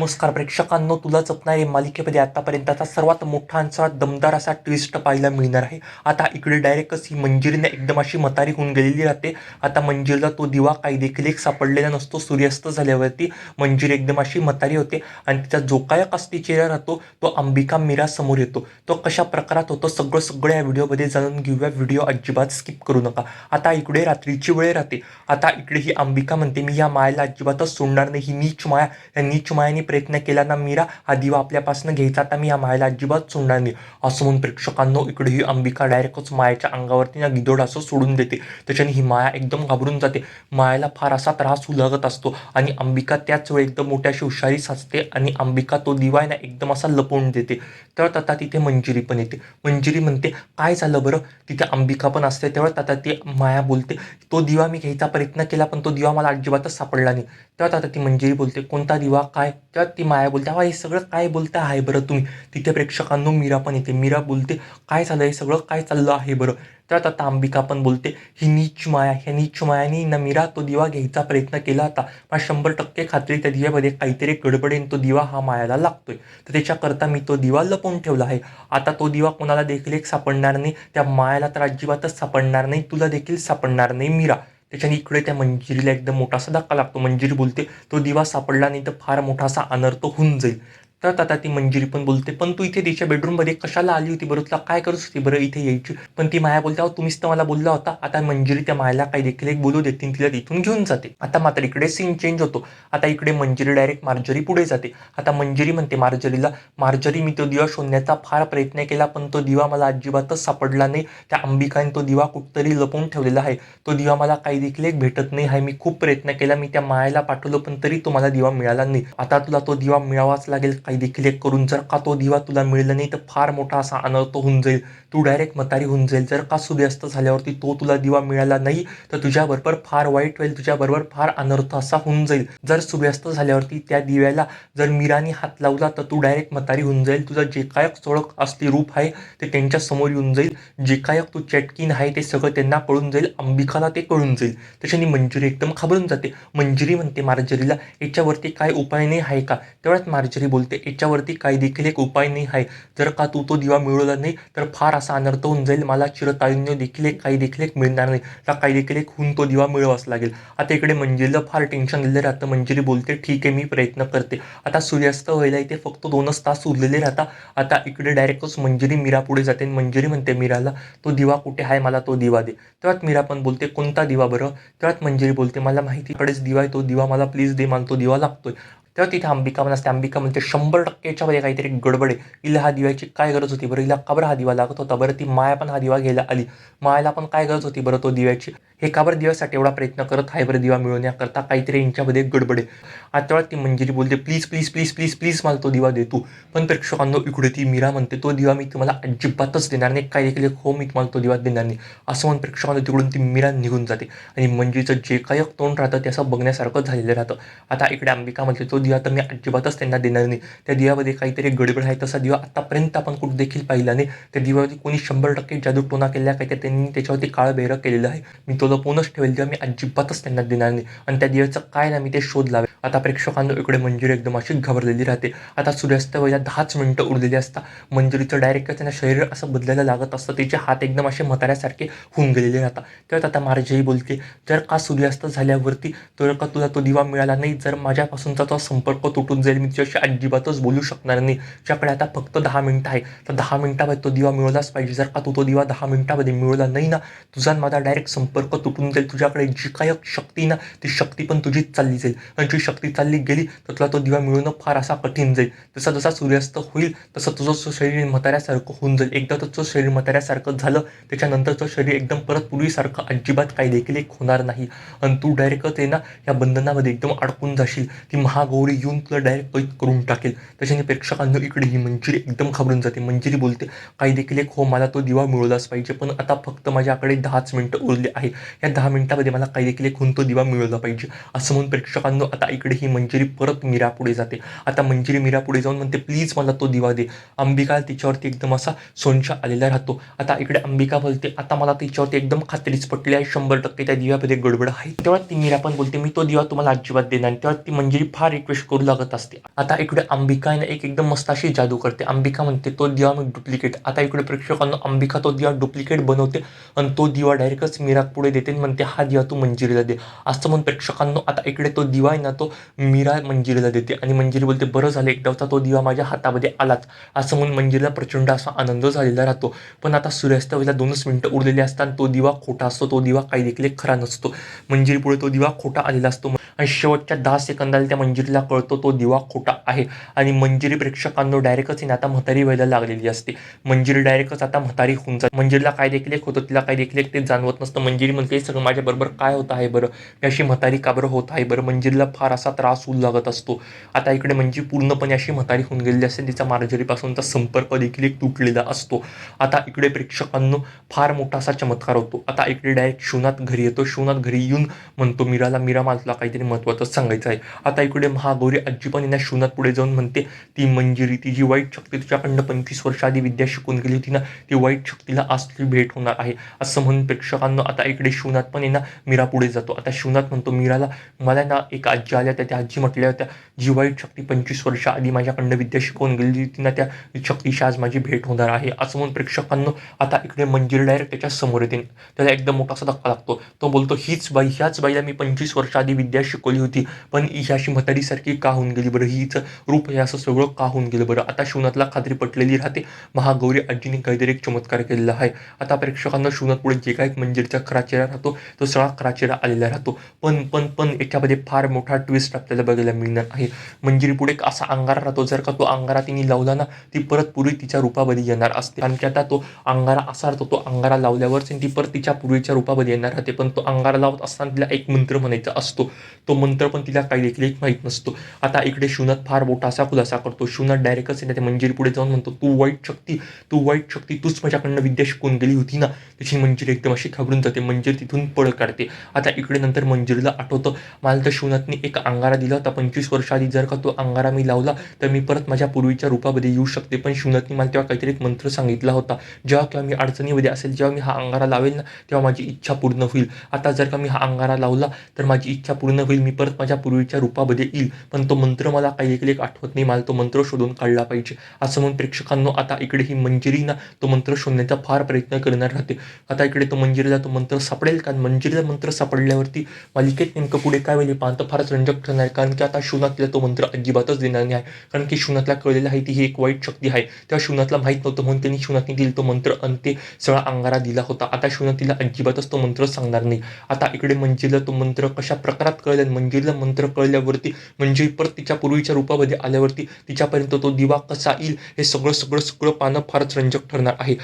नमस्कार प्रेक्षकांनो तुला जपणारे मालिकेमध्ये आतापर्यंतचा सर्वात मोठा असा दमदार असा ट्विस्ट पाहायला मिळणार आहे. आता इकडे डायरेक्टच ही मंजिरीने एकदम अशी मतारी होऊन गेलेली राहते. आता मंजिरीला तो दिवा काही देखील एक सापडलेला नसतो सूर्यास्त झाल्यावरती मंजिरी एकदम अशी मतारी होते आणि तिचा जो काय कसती चेहरा राहतो तो अंबिका मीरा समोर येतो. तो कशा प्रकारात होतो सगळं सगळं या व्हिडिओमध्ये जाणून घेऊया. व्हिडिओ अजिबात स्किप करू नका. आता इकडे रात्रीची वेळ राहते. आता इकडे ही अंबिका म्हणते मी या मायाला अजिबातच सोडणार नाही. ही नीच माया. या नीच मायाने प्रयत्न केला ना मीरा हा दिवा आपल्यापासून घ्यायचा आता मी या मायाला अजिबात सोडणार नाही. असं म्हणून प्रेक्षकांनो इकडे ही अंबिका डायरेक्टच मायाच्या अंगावरती ना गिदोड असं सोडून देते. त्याच्याने ही माया एकदम घाबरून जाते. मायाला फार असा त्रास उलगत असतो आणि अंबिका त्याच वेळी एकदम मोठ्याशी हुशारी साचते आणि अंबिका तो दिवा आहे ना एकदम असा लपवून देते. तर तथा तिथे मंजिरी पण येते. मंजिरी म्हणते काय झालं बरं? तिथे अंबिका पण असते. तेव्हा आता ती माया बोलते तो दिवा मी घ्यायचा प्रयत्न केला पण तो दिवा मला अजिबातच सापडला नाही. तेव्हा आता ती मंजिरी बोलते कोणता दिवा? काय? तेव्हा ती माया बोलते अहो हे सगळं काय बोलता आहे बरं तुम्ही? तिथे प्रेक्षकांनो मीरा पण येते मीरा बोलते काय झालं? हे सगळं काय चाललं आहे बरं? तर आता अंबिका पण बोलते ही नीच माया ह्या नीच मायानी ना मीरा तो दिवा घ्यायचा प्रयत्न केला होता. पण शंभर टक्के खात्री त्या दिव्यामध्ये काहीतरी गडबडीन तो दिवा हा मायाला लागतोय. तर त्याच्याकरता मी तो दिवा लपवून ठेवला आहे. आता तो दिवा कोणाला देखील एक सापडणार नाही त्या मायाला तर अजिबातच सापडणार नाही तुला देखील सापडणार नाही मीरा. त्याच्याने इकडे त्या मंजिरीला एकदम मोठासा धक्का लागतो. मंजिरी बोलते तो दिवा सापडला नाही तर फार मोठासा अनर्थ होऊन जाईल. तर आता ती मंजिरी पण बोलते पण तू इथे तिच्या बेडरूममध्ये कशाला आली होती? बरं तुला काय करत होती? बरं इथे यायची. पण ती माया बोलते अहो तुम्हीच तर मला बोलला होता. आता मंजिरी त्या मायाला काही देखील एक बोलू देतील तिला तिथून घेऊन जाते. आता मात्र इकडे सीन चेंज होतो. आता इकडे मंजिरी डायरेक्ट मार्जरी पुढे जाते. आता मंजिरी म्हणते मार्जरीला मार्जरी मी तो दिवा शोधण्याचा फार प्रयत्न केला पण तो दिवा मला अजिबातच सापडला नाही. त्या अंबिकाने तो दिवा कुठतरी लपवून ठेवलेला आहे. तो दिवा मला काही देखील एक भेटत नाही आहे. मी खूप प्रयत्न केला मी त्या मायाला पाठवलं पण तरी तो मला दिवा मिळाला नाही. आता तुला तो दिवा मिळावाच लागेल काही देखील एक करून जर का तो दिवा तुला मिळला नाही तर फार मोठा असा अनर्थ होऊन जाईल. तू डायरेक्ट मतारी होऊन जाईल. जर का सूर्यास्त झाल्यावरती तो तुला दिवा मिळाला नाही तर तुझ्याबरोबर फार वाईट होईल. तुझ्याबरोबर फार अनर्थ असा होऊन जाईल. जर सूर्यास्त झाल्यावरती त्या दिव्याला जर मीराने हात लावला तर तू डायरेक्ट मतारी होऊन जाईल. तुझं जे काय चोळक असली रूप आहे ते त्यांच्यासमोर येऊन जाईल. जे काय तू चटकीन आहे ते सगळं त्यांना कळून जाईल. अंबिकाला ते कळून जाईल. त्याच्याने मंजुरी एकदम घाबरून जाते. मंजुरी म्हणते मार्जरीला याच्यावरती काय उपाय नाही आहे का? तेवढ्यात मार्जरी बोलते याच्यावरती काही देखील एक उपाय नाही आहे. जर का तू तो दिवा मिळवला नाही तर फार असा अनर्थ होऊन जाईल. मला चिरतायुन्य देखील एक काही देखील एक मिळणार नाही. तर काही देखील एक होऊन तो दिवा मिळवाच लागेल. आता इकडे मंजिरीला फार टेन्शन दिलं राहतं. मंजिरी बोलते ठीक आहे मी प्रयत्न करते. आता सूर्यास्त व्हायला इथे फक्त दोनच तास उरलेले राहता. आता इकडे डायरेक्टच मंजिरी मीरा पुढे जाते आणि मंजिरी म्हणते मीराला तो दिवा कुठे आहे? मला तो दिवा दे. तेव्हाच मीरा पण बोलते कोणता दिवा बरं? तेव्हाच मंजिरी बोलते मला माहिती कडेच दिवा आहे. तो दिवा मला प्लीज दे. मला तो दिवा लागतोय. तेव्हा तिथे अंबिका पण असते. अंबिका म्हणते शंभर टक्केच्यामध्ये काहीतरी गडबड आहे. हिला हा दिव्याची काय गरज होती बरं? हिला का बरं हा दिवा लागत होता बरं? ती माया पण हा दिवा घ्यायला आली. मायाला पण काय गरज होती बरं तो दिव्याची? हे का बरं दिव्यासाठी एवढा प्रयत्न करत आहे बरं दिवा मिळवण्याकरता? काहीतरी यांच्यामध्ये गडबड आहे. आता तेव्हा ती मंजिरी बोलते please please please please please मला तो दिवा देतो पण प्रेक्षकांनो इकडे ती मीरा म्हणते तो दिवा मी तुम्हाला अजिबातच देणार नाही. काय देखील हो मी तुम्हाला तो दिवा देणार नाही. असं म्हणून प्रेक्षकांना तिकडून ती मीरा निघून जाते. आणि मंजिरीचं जे काही तोंड राहतं ते असं बघण्यासारखं झालेलं राहतं. आता इकडे अंबिका म्हणते तो दिवा तर मी अजिबातच त्यांना देणार नाही. त्या दिव्यामध्ये काहीतरी गडबड आहे तसा दिवा आतापर्यंत आपण कुठं देखील पाहिला नाही. त्या दिव्यावरती कोणी शंभर टक्के जादू टोना केल्या काय त्यांनी त्याच्यावरती काळ बेरं केलेलं आहे. मी तो लपवूनच ठेवेल दिवा मी अजिबातच त्यांना देणार नाही. आणि त्या दिव्याचं काय ना मी ते शोध लावे आता प्रेक्षकांना इकडे मंजुरी एकदम अशी घाबरलेली राहते. आता सूर्यास्त वयाला दहाच मिनटं उरलेली असता. मंजुरीचं डायरेक्ट त्यांना शरीर असं बदलायला लागत असतं. तिचे हात एकदम असे म्हाताऱ्यासारखे होऊन गेलेले राहतात. तेव्हा आता मार्जई बोलते जर का सूर्यास्त झाल्यावरती तर का तुला तो दिवा मिळाला नाही जर माझ्यापासूनचा तो संपर्क तुटून जाईल. मी तिच्याशी अजिबातच बोलू शकणार नाही. तिच्याकडे आता फक्त दहा मिनटं आहे. तर दहा मिनटामध्ये तो दिवा मिळवलाच पाहिजे. जर का तू तो दिवा दहा मिनटामध्ये मिळवला नाही ना तुझा माझा डायरेक्ट संपर्क तुटून जाईल. तुझ्याकडे जी काय शक्ती ना ती शक्ती पण तुझीच चालली जाईल. आणि जी शक्ती चालली गेली तर तुला तो दिवा मिळवणं फार असा कठीण जाईल. जसा जसा सूर्यास्त होईल तसं तुझं तो शरीर म्हाताऱ्यासारखं होऊन जाईल. एकदा तुझं शरीर म्हाताऱ्यासारखं झालं त्याच्यानंतर तो शरीर एकदम परत पूर्वीसारखं अजिबात काही देखील एक होणार नाही. आणि तू डायरेक्टच आहे ना या बंधनामध्ये एकदम अडकून जाशील. ती गौरी येऊन तुला डायरेक्ट कैद करून टाकेल. त्याच्याने प्रेक्षकांना इकडे ही मंजिरी एकदम घाबरून जाते. मंजिरी बोलते काही देखील एक हो मला तो दिवा मिळवलाच पाहिजे पण आता फक्त माझ्याकडे दहाच मिनटं उरले आहे या दहा मिनिटामध्ये मला काही देखील एक होऊन तो दिवा मिळवला पाहिजे. असं म्हणून प्रेक्षकांनो आता इकडे ही मंजिरी परत मीरा पुढे जाते. आता मंजिरी मीरा पुढे जाऊन म्हणते प्लीज मला तो दिवा दे. अंबिका तिच्यावरती एकदम असा सोनशा आलेला राहतो. आता इकडे अंबिका बोलते आता मला तिच्यावरती एकदम खात्रीच पटली आहे. शंभर टक्के त्या दिव्यामध्ये गडबड आहे. तेव्हा ती मीरा पण बोलते मी तो दिवा तुम्हाला अजिबात देणार तेव्हा ती मंजिरी फार रिक्वेस्ट रिक्वेस्ट करू लागत असते. आता इकडे अंबिका आहे ना एक एकदम मस्त अशी जादू करते. अंबिका म्हणते तो दिवा मी डुप्लिकेट आता इकडे प्रेक्षकांना अंबिका तो दिवा डुप्लिकेट बनवते आणि तो दिवा डायरेक्टच मीराक पुढे देते आणि म्हणते हा दिवा तू मंजिरीला दे. असं म्हणून प्रेक्षकांनो आता इकडे तो दिवा आहे ना तो मीरा मंजिरीला देते आणि मंजिरी बोलते बरं झालं एकदाचा तो दिवा माझ्या हातामध्ये आलाच. असं म्हणून मंजिरीला प्रचंड असा आनंद झालेला राहतो. पण आता सूर्यास्त वेळेला दोनच मिनटं उरलेली असतात तो दिवा खोटा असतो तो दिवा काही देखील खरा नसतो. मंजिरीपुढे तो दिवा खोटा आलेला असतो. आणि शेवटच्या दहा सेकंदाला त्या मंजिरीला कळतो तो दिवा खोटा आहे. आणि मंजिरी प्रेक्षकांनो डायरेक्टच ना आता म्हातारी व्हायला लागलेली असते. मंजिरी डायरेक्टच आता म्हातारी होऊन जाते. मंजिरीला काय देखील एक होतं तिला काय देखील एक ते जाणवत नसतं. मंजिरी म्हणते सगळं माझ्याबरोबर काय होत आहे बरं? मी अशी म्हातारी का बरं होत आहे बरं? मंजिरीला फार असा त्रास होऊ लागत असतो. आता इकडे म्हणजे पूर्णपणे अशी म्हातारी होऊन गेलेली असते तिचा मार्जरीपासूनचा संपर्क देखील एक तुटलेला असतो. आता इकडे प्रेक्षकांनो फार मोठा असा चमत्कार होतो. आता इकडे डायरेक्ट शिवनाथ घरी येतो. शिवनाथ घरी येऊन म्हणतो मीराला मीरा मला काहीतरी महत्त्वाचं सांगायचं आहे. आता इकडे महा महागौरी आजी पण यांना शिवनाथ पुढे जाऊन म्हणते ती मंजिरी ती जी वाईट शक्ती तुझ्याकडनं पंचवीस वर्ष आधी विद्या शिकून गेली होती ना ती वाईट शक्तीला आज असली भेट होणार आहे. असं म्हणून प्रेक्षकांना आता इकडे शिवनाथ पण आहे मीरा पुढे जातो. आता शिवनाथ म्हणतो मीराला मला ना एक आजी आल्या त्या त्या आजी म्हटल्या होत्या जी वाईट शक्ती पंचवीस वर्ष आधी माझ्याकडनं विद्या शिकवून गेली होती ना त्या शक्तीशी आज माझी भेट होणार आहे. असं म्हणून प्रेक्षकांना आता इकडे मंजिरी डायरेक्ट त्याच्यासमोर येते. त्याला एकदम मोठा असा धक्का लागतो. तो बोलतो हीच बाई ह्याच बाईला मी पंचवीस वर्ष आधी विद्या शिकवली होती पण ह्याशी म्हातारीसारखी का होऊन गेली बरं? हिचं रूप हे असं सगळं का होऊन गेलं बरं? आता शिवनाथला खात्री पटलेली राहते. महागौरी आजीने काहीतरी एक चमत्कार केलेला आहे. आता प्रेक्षकांना शिवनाथ पुढे जे काही एक खरा चेहरा राहतो तो सगळा खरा आलेला राहतो. पण पण पण याच्यामध्ये फार मोठा ट्विस्ट आपल्याला बघायला मिळणार आहे. मंजिरी पुढे एक असा अंगारा राहतो. जर का तो अंगारा तिने लावला ना ती परत पूर्वी तिच्या रूपामध्ये येणार असते. आणि आता तो अंगारा असा राहतो तो अंगारा लावल्यावर ती परत तिच्या पूर्वीच्या रूपामध्ये येणार राहते. पण तो अंगारा लावत असताना तिला एक मंत्र म्हणायचा असतो. तो मंत्र पण तिला काही देखील एक माहीत नसतो. आता इकडे शिवनाथ फार मोठा असा खुलासा करतो. शिवनाथ डायरेक्टच त्या मंजिरी पुढे जाऊन म्हणतो तू वाईट शक्ती तू वाईट शक्ती तूच माझ्याकडनं विद्या शिकून गेली होती ना त्याची मंजिरी एकदम अशी घाबरून जाते मंजिरी तिथून पळ काढते. आता इकडे नंतर मंजिरीला आठवतं. मला तर शिवनाथने एक अंगारा दिला होता पंचवीस वर्ष आधी जर का तो अंगारा मी लावला तर मी परत माझ्या पूर्वीच्या रूपामध्ये येऊ शकते. पण शिवनाथने मला तेव्हा काहीतरी एक मंत्र सांगितला होता. जेव्हा किंवा मी अडचणीमध्ये असेल जेव्हा मी हा अंगारा लावेल ना तेव्हा माझी इच्छा पूर्ण होईल. आता जर का मी हा अंगारा लावला तर माझी इच्छा पूर्ण होईल. मी परत माझ्या पूर्वीच्या रूपामध्ये येईल. पण तो मंत्र मला काही एक आठवत नाही. मला तो मंत्र शोधून काढला पाहिजे. असं म्हणून प्रेक्षकांनो आता इकडे ही मंजिरीना तो मंत्र शोधण्याचा फार प्रयत्न करणार राहते. आता इकडे तो मंजिरीला तो मंत्र सापडेल कारण मंजिरीला मंत्र सापडल्यावरती मालिकेत नेमकं पुढे काय होईल पाहतं फारच रंजक ठरणार कारण की आता शिवनाथला तो मंत्र अजिबातच देणार नाही. आहे कारण की शिवनाथला कळलेलं आहे ती ही एक वाईट शक्ती आहे. तेव्हा शिवनाथला माहीत नव्हतं म्हणून त्यांनी शिवनाथने दिला तो मंत्र आणि ते सगळा अंगारा दिला होता. आता शिवनाथ तिला अजिबातच तो मंत्र सांगणार नाही. आता इकडे मंजिरीला तो मंत्र कशा प्रकारात कळला? आणि मंजिरीला मंत्र कळल्यावरती म्हणजे परत तिच्या पूर्वीच्या रूपामध्ये आल्यावरती तिच्यापर्यंत तो दिवा कसा येईल हे सगळं सगळं सगळं पाहणं फारच रंजक ठरणार आहे.